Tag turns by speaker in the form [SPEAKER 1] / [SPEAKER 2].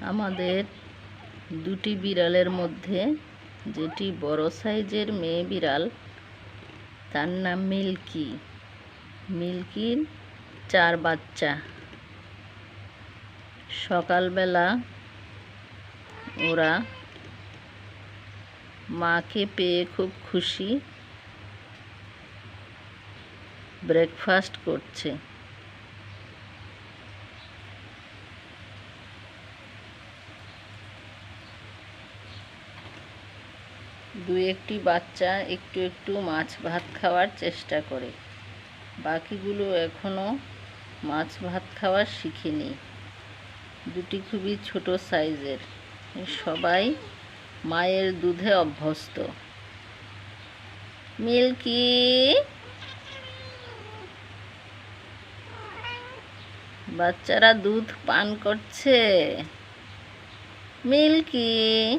[SPEAKER 1] আমাদের দুটি বিড়ালের মধ্যে যেটি বড় সাইজের মেয়ে বিড়াল, তার নাম মিল্কি। মিল্কির চার বাচ্চা। সকালবেলা ওরা মাকে পেয়ে খুব খুশি ব্রেকফাস্ট করছে। দু একটি বাচ্চা একটু একটু মাছ ভাত খাওয়ার চেষ্টা করে। বাকিগুলো এখনও মাছ ভাত খাওয়া শিখিনি। দুটি খুবই ছোট সাইজের। সবাই মায়ের দুধে অভ্যস্ত। মিল্কি! বাচ্চারা দুধ পান করছে। মিল্কি!